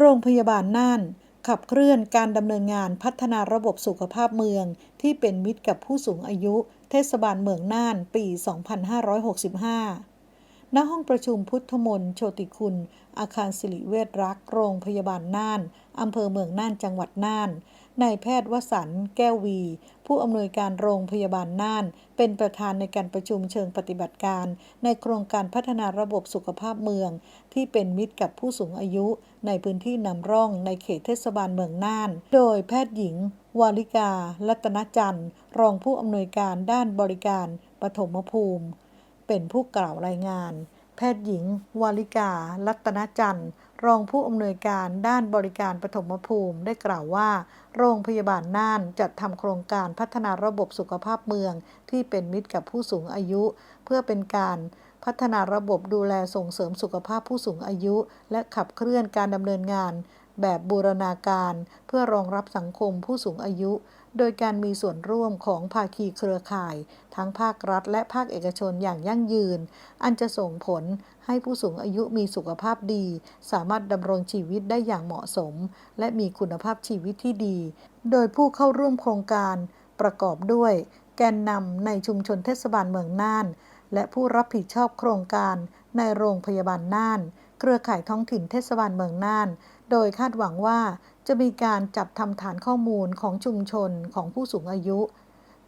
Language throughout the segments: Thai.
โรงพยาบาลน่าน ขับเคลื่อนการดำเนินงานพัฒนาระบบสุขภาพเมือง ที่เป็นมิตรกับผู้สูงอายุ เทศบาลเมืองน่านปี 2565 ณ ห้องประชุมพุทธมนต์โชติคุณ อาคารสิริเวชรัก โรงพยาบาลน่าน อำเภอเมืองน่าน จังหวัดน่าน นายแพทย์วสันต์แก้ววี ผู้อำนวยการโรงพยาบาลน่าน เป็นประธานในการประชุมเชิงปฏิบัติการ ในโครงการพัฒนาระบบสุขภาพเมือง ที่เป็นมิตรกับผู้สูงอายุ ในพื้นที่นำร่องในเขตเทศบาลเมืองน่าน โดยแพทย์หญิง วาลิกา รัตนจันทร์ รองผู้อำนวยการด้านบริการปฐมภูมิ เป็นผู้กล่าวรายงาน แพทย์หญิง วาลิกา รัตนจันทร์ รองผู้อำนวยการด้านบริการปฐมภูมิได้กล่าวว่า โรงพยาบาลน่านจัดทำโครงการพัฒนาระบบสุขภาพเมือง ที่เป็นมิตรกับผู้สูงอายุ เพื่อเป็นการพัฒนาระบบดูแลส่งเสริมสุขภาพผู้สูงอายุ และขับเคลื่อนการดำเนินงาน แบบบูรณาการ เพื่อรองรับสังคมผู้สูงอายุ โดยการมีส่วนร่วมของภาคีเครือข่าย ทั้งภาครัฐและภาคเอกชนอย่างยั่งยืน อันจะส่งผลให้ผู้สูงอายุมีสุขภาพดี สามารถดำรงชีวิตได้อย่างเหมาะสม และมีคุณภาพชีวิตที่ดี โดยผู้เข้าร่วมโครงการประกอบด้วย แกนนำในชุมชนเทศบาลเมืองน่าน และผู้รับผิดชอบโครงการในโรงพยาบาลน่าน เครือข่ายท้องถิ่นเทศบาลเมืองน่าน โดยคาดหวังว่าจะมีการจัดทำฐานข้อมูลของชุมชนของผู้สูงอายุ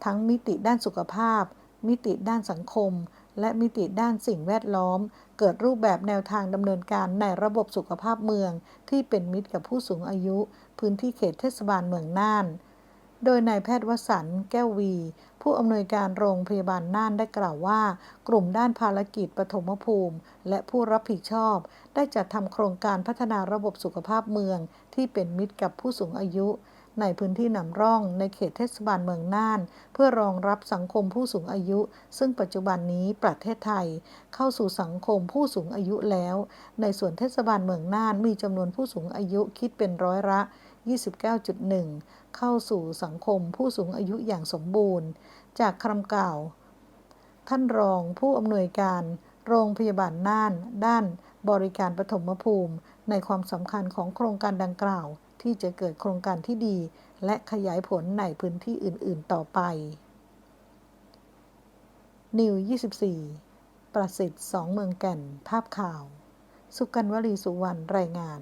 ทั้งมิติด้านสุขภาพ มิติด้านสังคม และมิติด้านสิ่งแวดล้อม เกิดรูปแบบแนวทางดำเนินการในระบบสุขภาพเมือง ที่เป็นมิตรกับผู้สูงอายุ พื้นที่เขตเทศบาลเมืองน่าน โดยนายแพทย์วสันต์แก้ววี ผู้อำนวยการโรงพยาบาลน่านได้กล่าวว่า กลุ่มด้านภารกิจปฐมภูมิ และผู้รับผิดชอบ ได้จัดทำโครงการพัฒนาระบบสุขภาพเมือง ที่เป็นมิตรกับผู้สูงอายุ ในพื้นที่นำร่องในเขตเทศบาลเมืองน่าน เพื่อรองรับสังคมผู้สูงอายุ ซึ่งปัจจุบันนี้ประเทศไทย เข้าสู่สังคมผู้สูงอายุแล้ว ในส่วนเทศบาลเมืองน่านมีจำนวนผู้สูงอายุคิดเป็นร้อยละ 29.1 เข้าสู่สังคมผู้สูงอายุอย่างสมบูรณ์ จากคำกล่าว ท่านรองผู้อำนวยการโรงพยาบาลน่าน ด้านบริการปฐมภูมิ ในความสำคัญของโครงการดังกล่าว ที่จะเกิดโครงการที่ดี และขยายผลในพื้นที่อื่น ๆ ต่อไปนิว24 ประสิทธิ์สองเมืองแก่น ภาพข่าว สุกันวลีสุวรรณ รายงาน